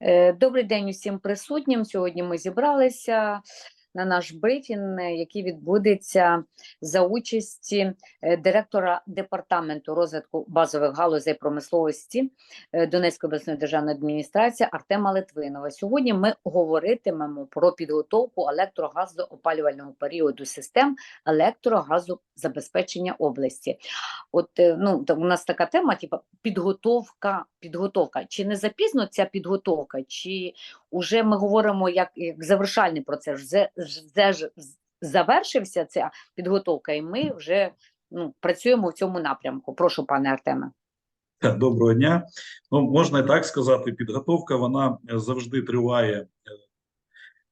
Е, Добрий день усім присутнім. Сьогодні ми зібралися на наш брифінг, який відбудеться за участі е, директора департаменту розвитку базових галузей промисловості е, Донецької обласної державної адміністрації Артема Литвинова. Сьогодні ми говоритимемо про підготовку електрогазоопалювального періоду систем електрогазозабезпечення області. От е, ну у нас така тема, типу підготовка, підготовка. Чи не запізно ця підготовка, чи вже ми говоримо як, як завершальний процес? Вже, завершився ця підготовка, і ми вже ну, працюємо в цьому напрямку. Прошу, пане Артеме. Доброго дня. Ну, можна і так сказати, підготовка вона е, завжди триває е,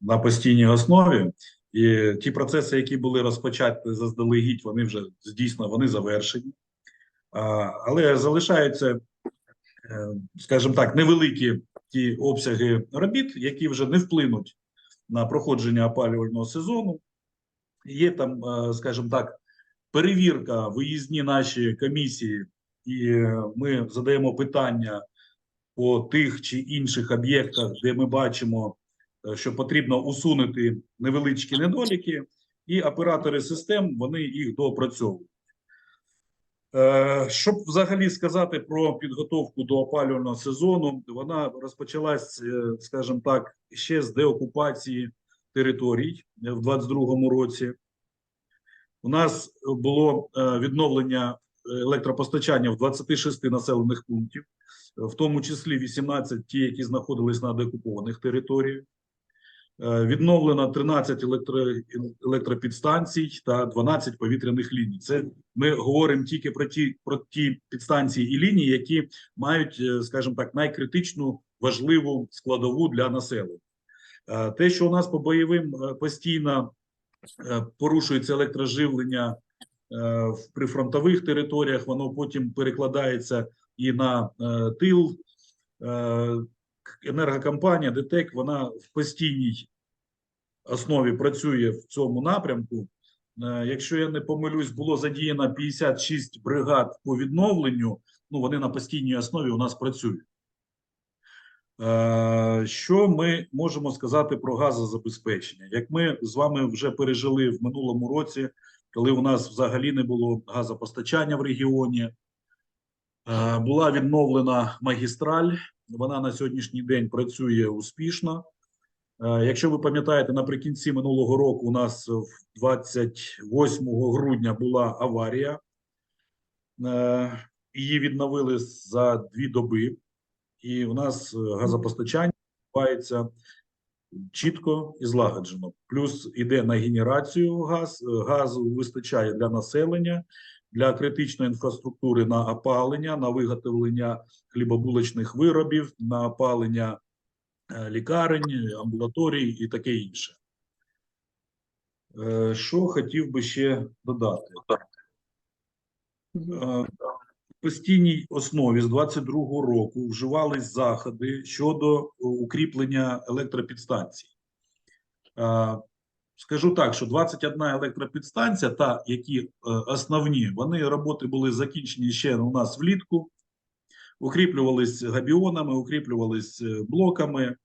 на постійній основі. І ті процеси, які були розпочаті заздалегідь, вони вже дійсно вони завершені. Але залишаються, е, скажімо так, невеликі ті обсяги робіт, які вже не вплинуть на проходження опалювального сезону. Є там, е, скажімо так, перевірка, виїзні наші комісії і ми задаємо питання по тих чи інших об'єктах, де ми бачимо, е, що потрібно усунути невеличкі недоліки, і оператори систем вони їх доопрацьовують. Е, Щоб взагалі сказати про підготовку до опалювального сезону, вона розпочалась, е, скажімо так, ще з деокупації територій е, в 22-му році. У нас було відновлення електропостачання в 26 населених пунктів, в тому числі 18 ті, які знаходились на деокупованих територіях. Е, Відновлено 13 електро, електропідстанцій та 12 повітряних ліній. Це ми говоримо тільки про ті, про ті підстанції і лінії, які мають, е, скажімо так, найкритичну важливу складову для населення. Е, Те, що у нас по бойовим постійно порушується електроживлення в прифронтових територіях, воно потім перекладається і на тил. Енергокомпанія ДТЕК вона в постійній основі працює в цьому напрямку. Е, Якщо я не помилюсь, було задіяно 56 бригад по відновленню. Ну вони на постійній основі у нас працюють. Е, Що ми можемо сказати про газозабезпечення? Як ми з вами вже пережили в минулому році, коли у нас взагалі не було газопостачання в регіоні, е, була відновлена магістраль. Вона на сьогоднішній день працює успішно. Е, Якщо ви пам'ятаєте, наприкінці минулого року у нас в 28 грудня була аварія. Е, Її відновили за дві доби, і у нас е, газопостачання відбувається чітко і злагоджено. Плюс іде на генерацію газ, газу вистачає для населення, для критичної інфраструктури на опалення, на виготовлення хлібобулочних виробів, на опалення е, лікарень, амбулаторій і таке інше. Е, Що хотів би ще додати? Е, В постійній основі з 22-го року вживались заходи щодо укріплення електропідстанцій. Скажу так, що 21 електропідстанція, та які е, основні, вони роботи були закінчені ще у нас влітку, укріплювались габіонами, укріплювались е, блоками.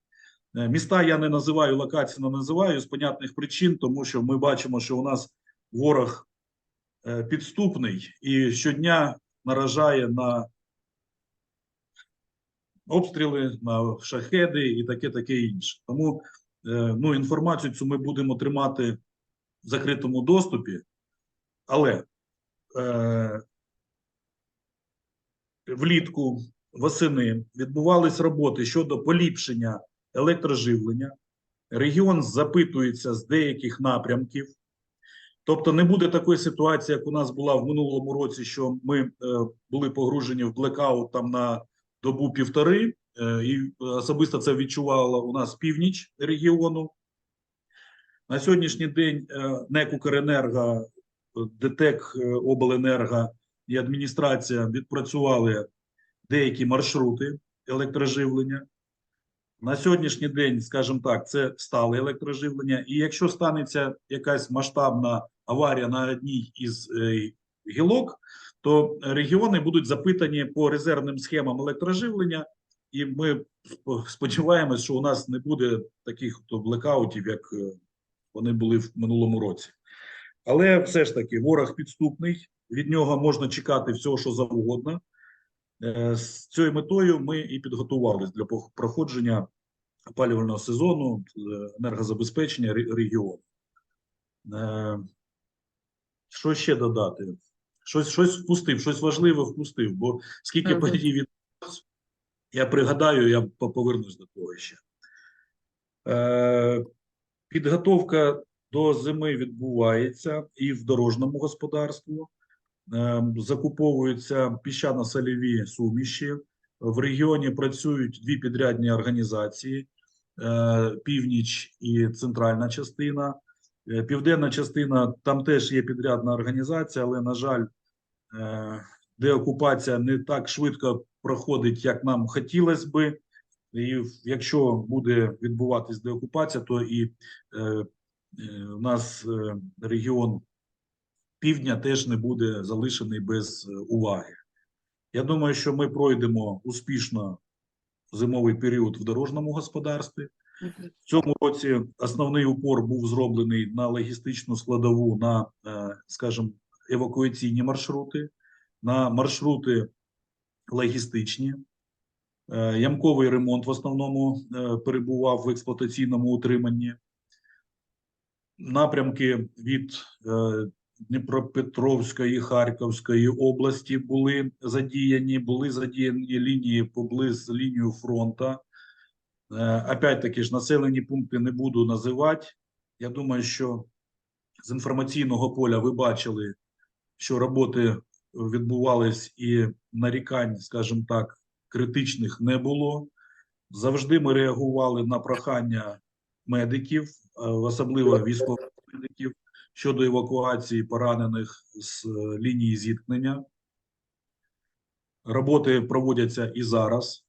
Е, Міста я не називаю, локації не називаю з понятних причин, тому що ми бачимо, що у нас ворог підступний і щодня наражає на обстріли, на шахеди і таке таке інше. Тому ну, інформацію цю ми будемо тримати в закритому доступі, але е, влітку восени відбувались роботи щодо поліпшення електроживлення. Регіон запитується з деяких напрямків. Тобто не буде такої ситуації, як у нас була в минулому році, що ми е, були погружені в блекаут там на добу півтори, е, і особисто це відчувала у нас північ регіону. На сьогоднішній день е, НЕК «Укренерго», ДТЕК е, Обленерго і адміністрація відпрацювали деякі маршрути електроживлення. На сьогоднішній день, скажімо так, це стале електроживлення. І якщо станеться якась масштабна аварія на одній із е, гілок, то регіони будуть запитані по резервним схемам електроживлення, і ми сп- сподіваємось, що у нас не буде таких то блекаутів, як е, вони були в минулому році. Але все ж таки ворог підступний, від нього можна чекати всього, що завгодно. Е, З цією метою ми і підготувалися для проходження опалювального сезону е, енергозабезпечення регіону. Що ще додати? Щось, щось впустив, щось важливе впустив, бо скільки подій відбулось, я пригадаю, я повернусь до того ще. Е, Підготовка до зими відбувається і в дорожньому господарстві. Е, Закуповуються піщано-соліві суміші. В регіоні працюють дві підрядні організації: е, північ і центральна частина. Південна частина там теж є підрядна організація, але, на жаль, деокупація не так швидко проходить, як нам хотілося би. І якщо буде відбуватись деокупація, то і е, е, у нас е, регіон півдня теж не буде залишений без е, уваги. Я думаю, що ми пройдемо успішно зимовий період в дорожньому господарстві. В цьому році основний упор був зроблений на логістичну складову, на, е, скажімо, евакуаційні маршрути, на маршрути логістичні. Е, Ямковий ремонт в основному е, перебував в експлуатаційному утриманні. Напрямки від е, Дніпропетровської, Харківської області були задіяні, були задіяні лінії поблизу лінію фронту. Е, Опять-таки ж населені пункти не буду називати. Я думаю, що з інформаційного поля ви бачили, що роботи відбувались і нарікань, скажімо так, критичних не було. Завжди ми реагували на прохання медиків, е, особливо військових медиків, щодо евакуації поранених з е, лінії зіткнення. Роботи проводяться і зараз.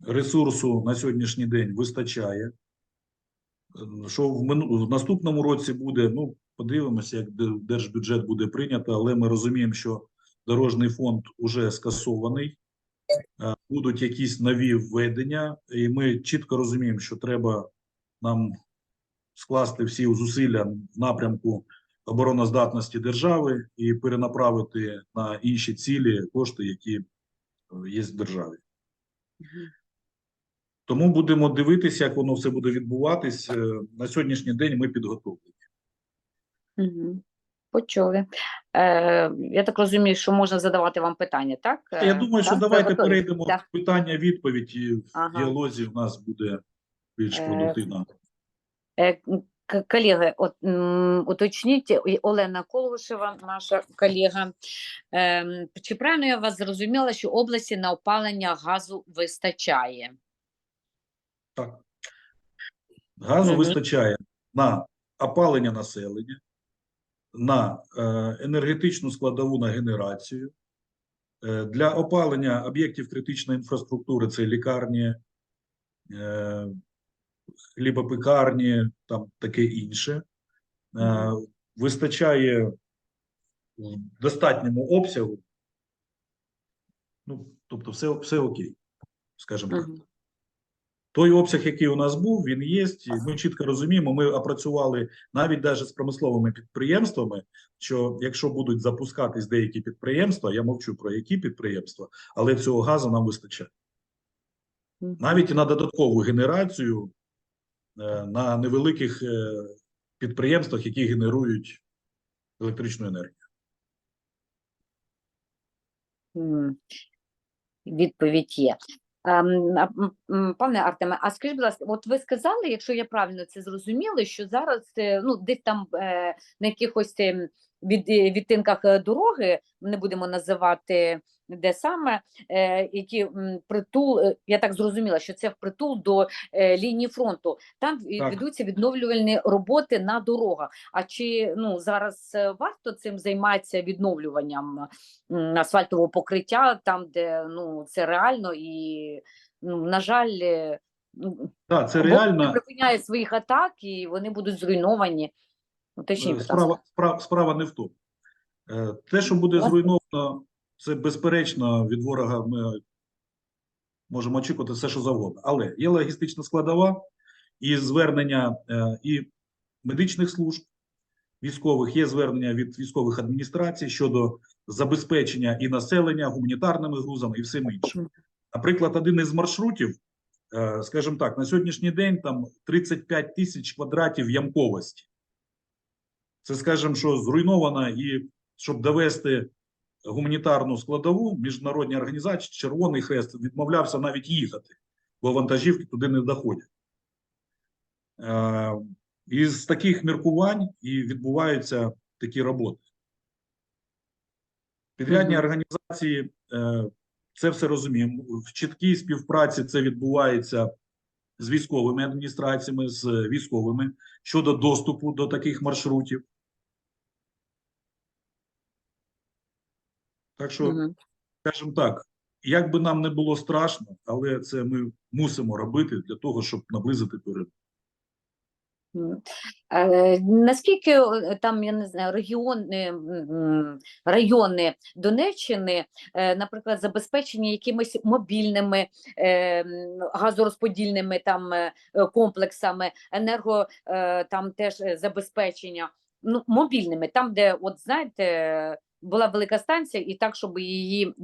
Ресурсу на сьогоднішній день вистачає. Е, Що в, мину... в наступному році буде, ну, подивимося, як держбюджет буде прийнято, але ми розуміємо, що дорожній фонд уже скасований, Е, будуть якісь нові введення, і ми чітко розуміємо, що треба нам скласти всі зусилля в напрямку обороноздатності держави і перенаправити на інші цілі кошти, які е, є в державі. Тому будемо дивитися, як воно все буде відбуватись. Е, На сьогоднішній день ми підготовлені. Почули. Е, я так розумію, що можна задавати вам питання, так? Я Е, думаю, що так? Давайте готові? перейдемо Так. в питання-відповідь, і в Ага. діалозі в нас буде більш Е. Е, Колеги, от, уточніть, Олена Колгушева, наша колега, ем, чи правильно я вас зрозуміла, що області на опалення газу вистачає? Так. Газу Мгм. вистачає на опалення населення, на е, енергетичну складову на генерацію. Е, для опалення об'єктів критичної інфраструктури це лікарні, е, хлібопекарні, там таке інше. Е, вистачає в достатньому обсягу. Ну, тобто, все, все окей, скажімо так. Той обсяг, який у нас був, він є. Ми чітко розуміємо. Ми опрацювали навіть навіть з промисловими підприємствами. Що якщо будуть запускатись деякі підприємства, я мовчу про які підприємства, але цього газу нам вистачає. Навіть на додаткову генерацію е, на невеликих е, підприємствах, які генерують електричну енергію. Відповідь є. Ем, Пане Артеме, а скажіть, будь ласка, от ви сказали, якщо я правильно це зрозуміла, що зараз е, ну, десь там е, на якихось ем, від, е, відтинках дороги, не будемо називати де саме, е, які притул, е, я так зрозуміла, що це впритул до е, лінії фронту. Там Так. ведуться відновлювальні роботи на дорогах. А чи ну зараз варто цим займатися відновлюванням асфальтового покриття, там, де ну це реально, і ну, на жаль, е, ну, Так, це реально. припиняє своїх атак, і вони будуть зруйновані. Уточніть, Е, Справа, справа, справа не в тому. Те, що буде зруйновано, це безперечно від ворога ми можемо очікувати все, що завгодно. Але є логістична складова і звернення е, і медичних служб військових, є звернення від військових адміністрацій щодо забезпечення і населення гуманітарними грузами і всім іншим. Наприклад, один із маршрутів, е, скажімо так, на сьогоднішній день там 35 тисяч квадратів ямковості. Це, скажімо, що зруйновано, і щоб довести гуманітарну складову, міжнародні організації, Червоний Хрест відмовлявся навіть їхати, бо вантажівки туди не доходять. Е, Із таких міркувань і відбуваються такі роботи. Підрядні організації е, це все розуміємо. В чіткій співпраці це відбувається з військовими адміністраціями, з військовими щодо доступу до таких маршрутів. Так що, Мгм. скажімо так, як би нам не було страшно, але це ми мусимо робити для того, щоб наблизити перемогу. Наскільки е, там, я не знаю, регіони, райони Донеччини, е, наприклад, забезпечені якимись мобільними е, газорозподільними там комплексами, енерго там теж забезпечення, ну, мобільними, там, де, от знаєте, була велика станція, і так, щоб її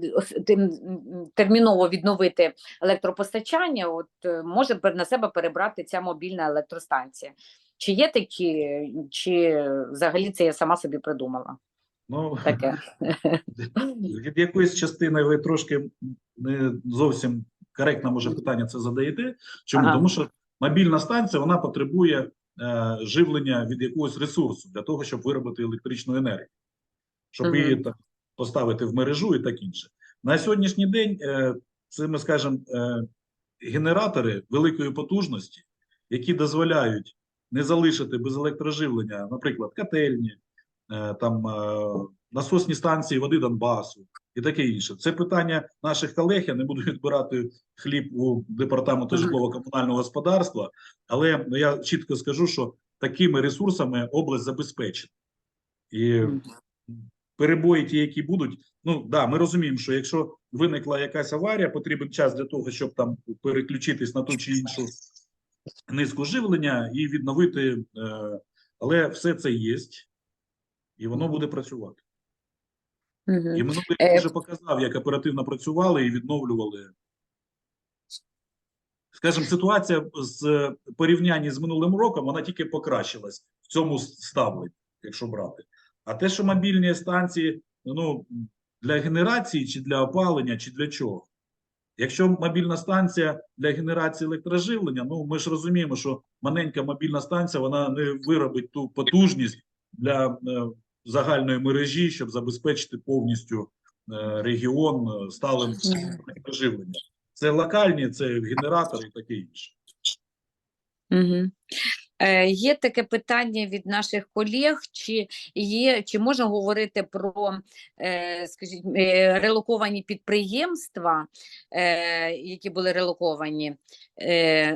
терміново відновити електропостачання, от е, може на себе перебрати ця мобільна електростанція. Чи є такі, чи взагалі це я сама собі придумала? Ну, Таке. від якоїсь частини ви трошки не зовсім коректно, може, питання це задаєте. Чому? Ага. Тому що мобільна станція вона потребує е, живлення від якогось ресурсу для того, щоб виробити електричну енергію, щоб її так поставити в мережу і так інше. На сьогоднішній день е, це ми скажемо е, генератори великої потужності, які дозволяють не залишити без електроживлення, наприклад, котельні, е, там насосні станції води Донбасу і таке інше. Це питання наших колег. Я не буду відбирати хліб у департаменту житлово-комунального господарства, але ну, я чітко скажу, що такими ресурсами область забезпечена. І. перебої, ті, які будуть. Ну да, ми розуміємо, що якщо виникла якась аварія, потрібен час для того, щоб там переключитись на ту чи іншу низку живлення і відновити. Е, але все це є, і воно буде працювати. Мгм. І минулий Е, вже показав, як оперативно працювали і відновлювали. Скажімо, ситуація з порівнянні з минулим роком, вона тільки покращилась в цьому ставленні, якщо брати. А те, що мобільні станції ну, для генерації, чи для опалення, чи для чого? Якщо мобільна станція для генерації електроживлення, ну ми ж розуміємо, що маленька мобільна станція вона не виробить ту потужність для е, загальної мережі, щоб забезпечити повністю е, регіон е, сталим електроживленням. Це локальні, це генератори і таке інше. Мгм. Е, Є таке питання від наших колег, чи є, чи можна говорити про, е, скажіть, е, релоковані підприємства, які були релоковані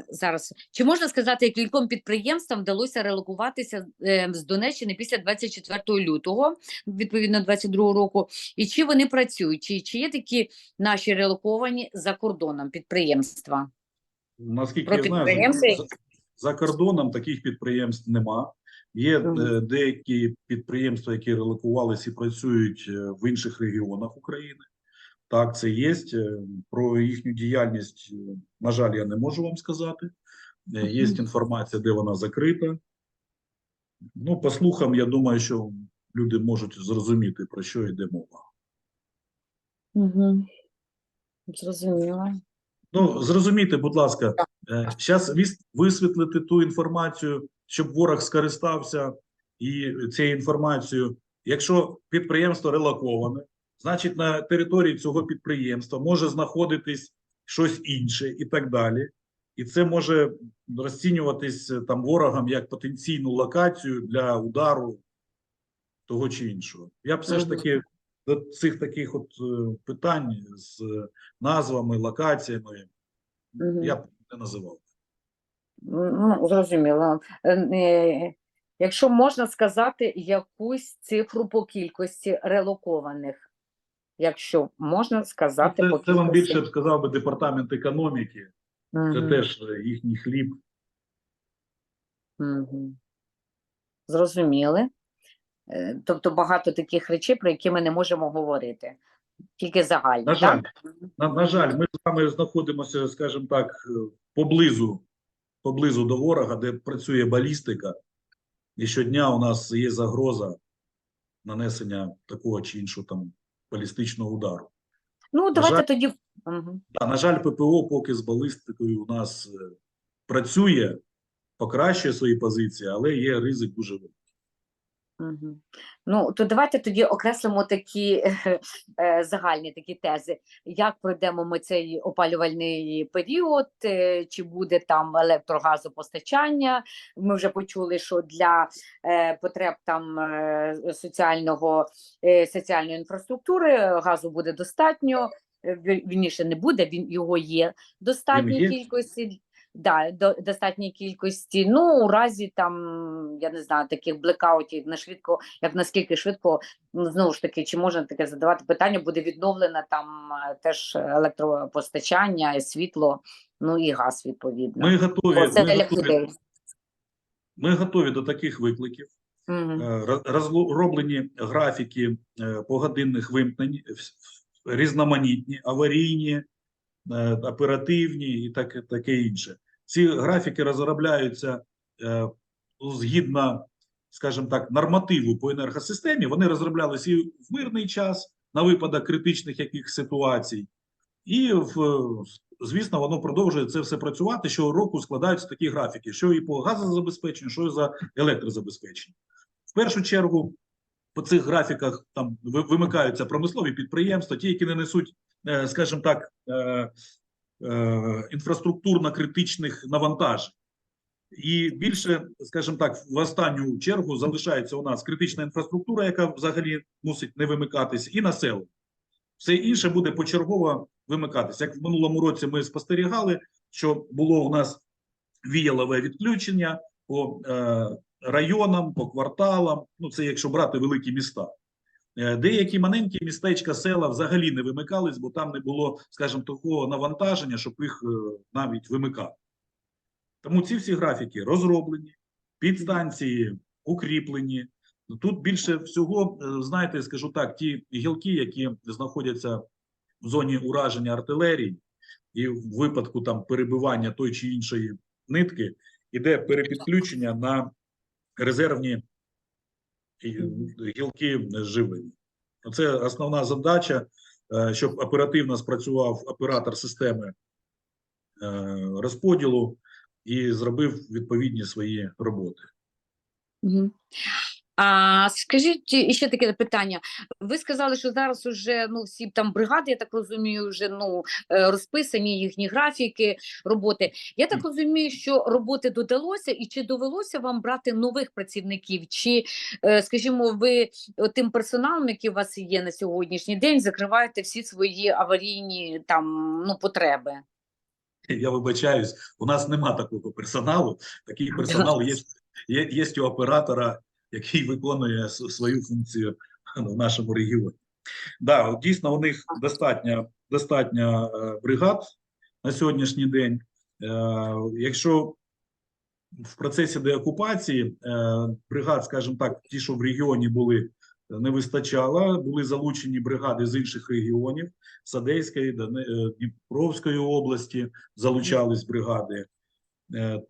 зараз. Чи можна сказати, кільком підприємствам вдалося релокуватися з Донеччини після 24 лютого, відповідно 22 року, і чи вони працюють, чи, чи є такі наші релоковані за кордоном підприємства? Наскільки Про я знаю, за, кордоном таких підприємств нема. Є е, деякі підприємства, які релокувалися і працюють е, в інших регіонах України. Так, це є. Е, Про їхню діяльність, на жаль, я не можу вам сказати. Є інформація, де вона закрита. Ну, по слухам, я думаю, що люди можуть зрозуміти, про що йде мова. Угу. Зрозуміло. Ну, зрозумійте, будь ласка, зараз висвітлити ту інформацію, щоб ворог скористався і цією інформацією. Якщо підприємство релоковане, значить на території цього підприємства може знаходитись щось інше і так далі. І це може розцінюватись е, там ворогом як потенційну локацію для удару того чи іншого. Я б все ж таки до цих таких от е, питань з е, назвами, локаціями я б не називав. Ну, зрозуміло. Е, Якщо можна сказати якусь цифру по кількості релокованих, якщо можна сказати Це, по це вам більше сказав би департамент економіки. Це теж їхній хліб. мгм. Зрозуміли. Е, Тобто багато таких речей, про які ми не можемо говорити, тільки загальні. На жаль, так? на, на жаль, ми з вами знаходимося, скажімо так, е, поблизу, поблизу до ворога, де працює балістика, і щодня у нас є загроза нанесення такого чи іншого там балістичного удару. Ну, давайте жаль- тоді. Угу. Да, на жаль, ППО поки з балістикою у нас е, працює, покращує свої позиції, але є ризик дуже великий. Ну, то давайте тоді окреслимо такі е, загальні такі тези. Як пройдемо ми цей опалювальний період, е, чи буде там електрогазопостачання? Ми вже почули, що для е, потреб там е, соціального е, соціальної інфраструктури газу буде достатньо. Ві- Вірніше не буде, він його є є? кількості. Да, до достатній кількості. Ну, у разі там, я не знаю, таких блекаутів на швидко, як наскільки швидко, ну, знову ж таки, чи можна таке задавати питання, буде відновлено там е, теж електропостачання, світло, ну і газ відповідно. Ми готові, ми готові, людей. ми готові до таких викликів. Мгм. Е, роз- Розроблені графіки е, погодинних вимкнень, різноманітні, аварійні, оперативні і таке, таке інше. Ці графіки розробляються е, згідно, скажімо так, нормативу по енергосистемі. Вони розроблялися і в мирний час на випадок критичних яких ситуацій. І в, е, звісно, воно продовжує це все працювати. Щороку складаються такі графіки, що і по газозабезпеченню, що і за електрозабезпечення. В першу чергу по цих графіках там вимикаються промислові підприємства, ті, які не несуть, е, скажімо так, е, е, інфраструктурно-критичних навантажень. І більше, скажімо так, в останню чергу залишається у нас критична інфраструктура, яка взагалі мусить не вимикатись, і населення. Все інше буде почергово вимикатися. Як в минулому році ми спостерігали, що було у нас віялове відключення по е, районам, по кварталам. Ну, це якщо брати великі міста. Е, Деякі маленькі містечка, села взагалі не вимикались, бо там не було, скажімо, такого навантаження, щоб їх е, навіть вимикати. Тому ці всі графіки розроблені, підстанції укріплені. Тут більше всього, е, знаєте, скажу так, ті гілки, які знаходяться в зоні ураження артилерії, і в випадку там перебивання той чи іншої нитки, іде перепідключення на резервні гілки живлення. Це основна задача, е, щоб оперативно спрацював оператор системи е, розподілу і зробив відповідні свої роботи. Мгм. А скажіть ще таке питання. Ви сказали, що зараз уже ну всі там бригади, я так розумію, вже ну е, розписані їхні графіки роботи. Я так розумію, що роботи додалося, і чи довелося вам брати нових працівників? Чи, е, скажімо, ви е, тим персоналом, який у вас є на сьогоднішній день, закриваєте всі свої аварійні там ну потреби? Я вибачаюсь, у нас нема такого персоналу. Такий персонал є, є, є у оператора, який виконує свою функцію в нашому регіоні. Да, дійсно, у них достатньо, достатньо е, бригад на сьогоднішній день. Е, якщо в процесі деокупації е, бригад, скажімо так, ті, що в регіоні були, не вистачало, були залучені бригади з інших регіонів, е, Дніпровської області залучались бригади.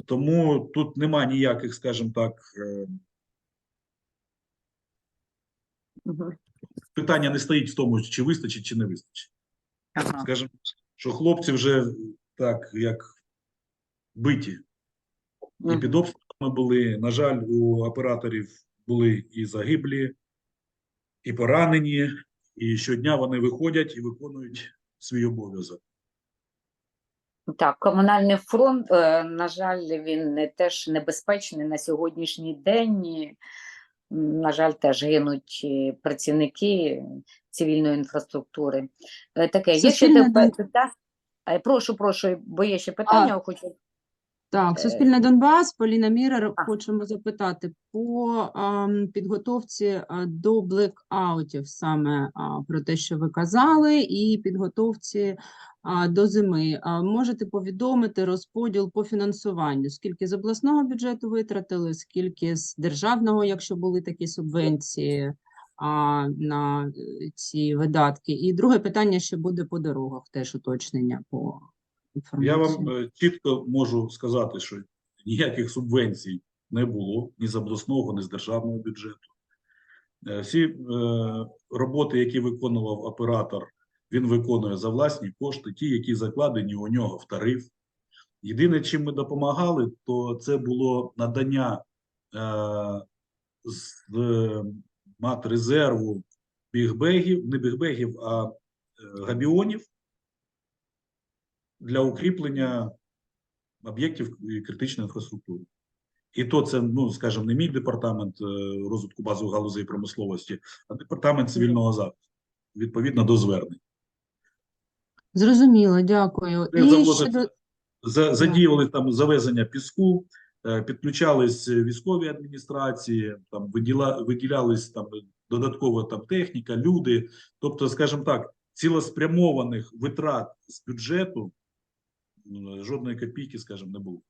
Тому тут нема ніяких, скажімо так, питання не стоїть в тому, чи вистачить, чи не вистачить. Ага. Скажімо, що хлопці вже так, як биті. І під обстрілами були. На жаль, у операторів були і загиблі, і поранені, і щодня вони виходять і виконують свій обов'язок. Так, комунальний фронт, е, на жаль, він не теж небезпечний на сьогоднішній день. На жаль, теж гинуть працівники цивільної інфраструктури. Е, Таке, є ще те- Е, Прошу, прошу, бо є ще питання, хочу. Так, Е, Суспільне Донбас, Поліна Мірер, а. хочемо запитати по ам, підготовці а, до блекаутів, саме а, про те, що ви казали, і підготовці а, до зими. А, можете повідомити розподіл по фінансуванню? Скільки з обласного бюджету витратили, скільки з державного, якщо були такі субвенції а, на е, ці видатки? І друге питання ще буде по дорогах, теж уточнення по Я вам е, чітко можу сказати, що ніяких субвенцій не було ні з обласного, ні з державного бюджету. Е, Всі е, роботи, які виконував оператор, він виконує за власні кошти, ті, які закладені у нього в тариф. Єдине, чим ми допомагали, то це було надання е, з е, матрезерву бігбегів, не бігбегів, а е, габіонів для укріплення об'єктів критичної інфраструктури. І то це, ну скажімо, не мій департамент е, розвитку базових галузей промисловості, а департамент цивільного захисту, відповідно до звернень. Зрозуміло, дякую. І За- Задіяли там завезення піску, е, підключались військові адміністрації, там виділа, виділялись там додаткова там техніка, люди. Тобто, скажімо так, цілеспрямованих витрат з бюджету жодної копійки, скажімо, не було.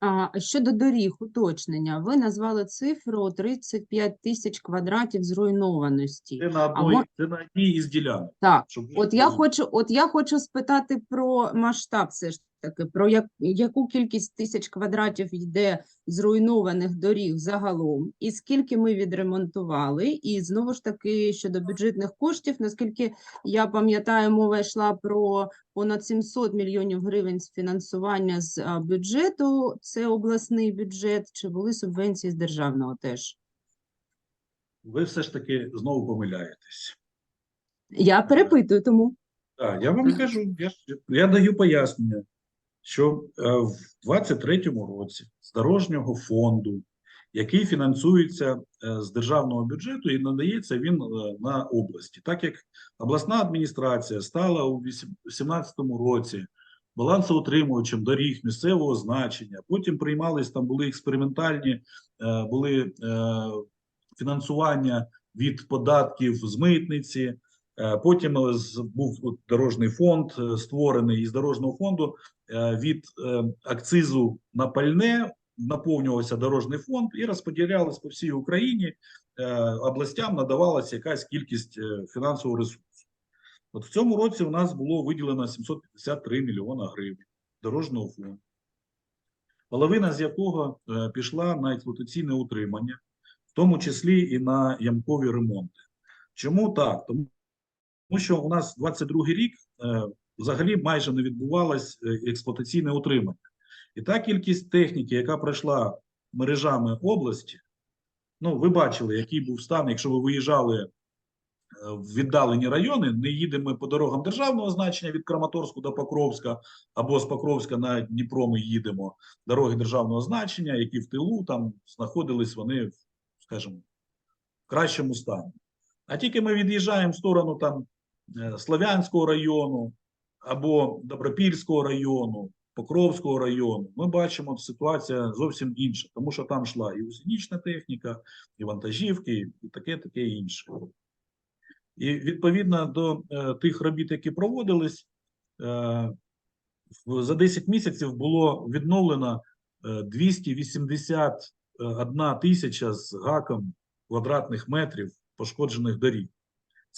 а, щодо доріг, уточнення. Ви назвали цифру 35 тисяч квадратів зруйнованості. Це на одній, Або... це на одній із ділянок. Так, Щоб от я хочу, от я хочу спитати про масштаб все ж таки, про як, яку кількість тисяч квадратів йде зруйнованих доріг загалом, і скільки ми відремонтували, і знову ж таки щодо бюджетних коштів, наскільки я пам'ятаю, мова йшла про понад 700 мільйонів гривень з фінансування з бюджету, це обласний бюджет, чи були субвенції з державного теж? Ви все ж таки знову помиляєтесь. Я перепитую тому. Так, я вам кажу, я, я даю пояснення, що е, в 23-му році з дорожнього фонду, який фінансується е, з державного бюджету і надається він е, на області, так як обласна адміністрація стала у 2017 році балансоутримувачем доріг місцевого значення, потім приймались там були експериментальні, були фінансування від податків з митниці. Е, Потім е, був дорожній фонд е, створений із дорожнього фонду від акцизу на пальне наповнювався дорожній фонд і розподілялись по всій Україні. Областям надавалася якась кількість фінансового ресурсу. От в цьому році у нас було виділено 753 мільйона гривень дорожнього фонду, половина з якого пішла на експлуатаційне утримання, в тому числі і на ямкові ремонти. Чому так? Тому тому що у нас 22 рік е, взагалі майже не відбувалось е, експлуатаційне утримання. І та кількість техніки, яка пройшла мережами області, ну, ви бачили, який був стан, якщо ви виїжджали е, в віддалені райони, не їдемо по дорогам державного значення від Краматорську до Покровська, або з Покровська на Дніпро ми їдемо, дороги державного значення, які в тилу, там знаходились вони, скажімо, в кращому стані. А тільки ми від'їжджаємо в сторону там Слов'янського району або Добропільського району, Покровського району, ми бачимо, ситуація зовсім інша, тому що там йшла і гусенична техніка, і вантажівки, і таке, таке інше. І відповідно до е, тих робіт, які проводились, е, за 10 місяців було відновлено е, 281 тисяча з гаком квадратних метрів пошкоджених доріг.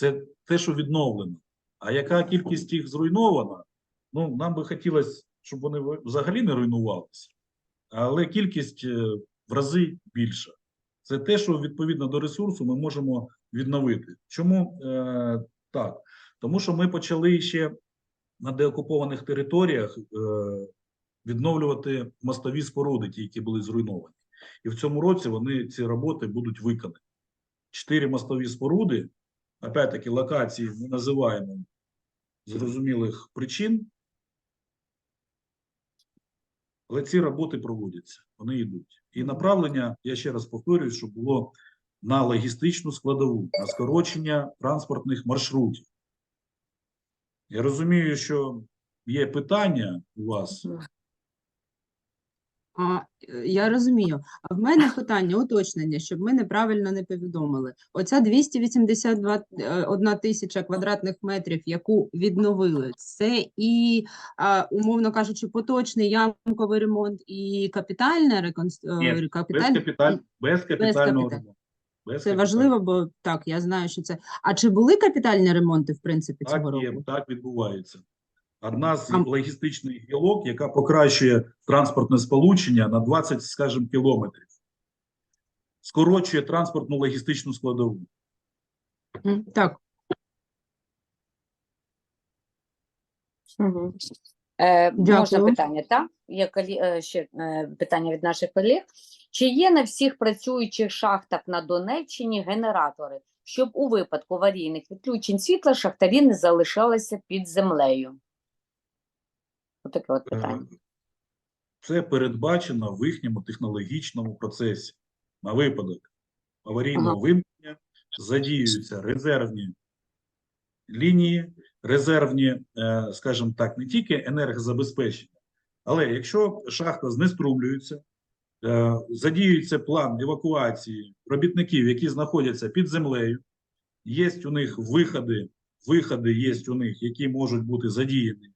Це те, що відновлено. А яка кількість їх зруйнована? Ну, нам би хотілося, щоб вони взагалі не руйнувалися, але кількість е, в рази більша. Це те, що відповідно до ресурсу ми можемо відновити. Чому е, так? Тому що ми почали ще на деокупованих територіях е, відновлювати мостові споруди, ті, які були зруйновані. І в цьому році вони ці роботи будуть виконані. Чотири мостові споруди, опять-таки, локації не називаємо зрозумілих причин. Але ці роботи проводяться, вони йдуть. І направлення, я ще раз повторюю, що було на логістичну складову, на скорочення транспортних маршрутів. Я розумію, що є питання у вас А, е, я розумію. А в мене питання, уточнення, щоб ми неправильно не повідомили. Оця 281 тисяча квадратних метрів, яку відновили, це і, умовно кажучи, поточний ямковий ремонт і капітальне реконст... е, Ні, Без, капіталь... капіталь... без капітального капіталь- ремонту. Без Це капіталь- важливо, бо так, я знаю, що це. А чи були капітальні ремонти, в принципі, цього Так, є, року? так відбувається. Одна з логістичних гілок, яка покращує транспортне сполучення на 20, скажімо, кілометрів. Скорочує транспортну логістичну складову. Так, Мгм. Е, можна питання, так? Є колі... е, ще е, питання від наших колег. Чи є на всіх працюючих шахтах на Донеччині генератори, щоб у випадку аварійних відключень світла шахтарі не залишалися під землею? Отаке от Е, питання. Це передбачено в їхньому технологічному процесі. На випадок аварійного Ага. вимкнення задіюються резервні лінії, резервні, е, скажімо так, не тільки енергозабезпечення, але якщо шахта знеструмлюється, е, задіюється план евакуації робітників, які знаходяться під землею, є у них виходи, виходи є у них, які можуть бути задіяні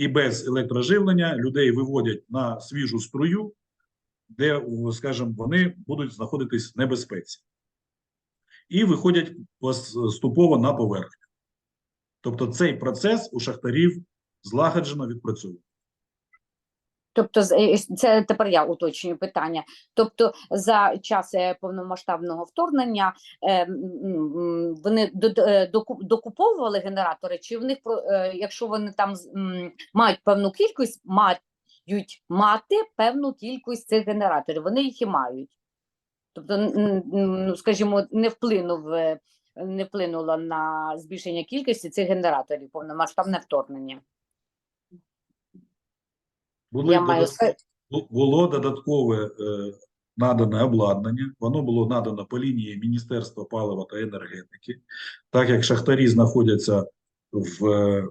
і без електроживлення людей виводять на свіжу струю, де, скажімо, вони будуть знаходитись в небезпеці. І виходять поступово на поверхню. Тобто цей процес у шахтарів злагоджено відпрацьовує. Тобто, е, це тепер я уточнюю питання. Тобто, за час повномасштабного вторгнення е, вони е, доку- докуповували генератори, чи в них якщо вони там мають певну кількість, мають мати певну кількість цих генераторів, вони їх і мають. Тобто, ну, скажімо, не вплинув. Не вплинуло на збільшення кількості цих генераторів повномасштабне вторгнення. Були Я маю було додаткове е, надане обладнання. Воно було надано по лінії Міністерства палива та енергетики, так як шахтарі знаходяться в, е,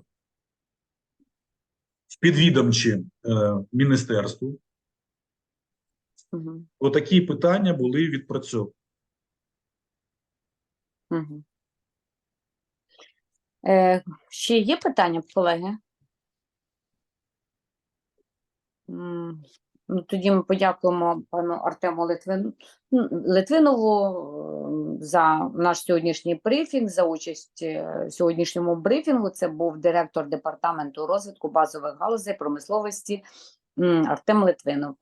в підвідомчі е, міністерству. Мгм. Отакі питання були відпрацьовані. Мгм. Е, ще є питання, колеги? Ну, тоді ми подякуємо пану Артему Литвин... Литвинову е, за наш сьогоднішній брифінг, за участь е, в сьогоднішньому брифінгу. Це був директор департаменту розвитку базових галузей промисловості Артем Литвинов.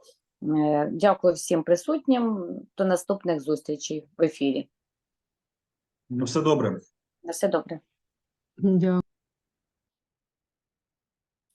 Е, Дякую всім присутнім. До наступних зустрічей в ефірі. Ну, все добре. На все добре. дякую.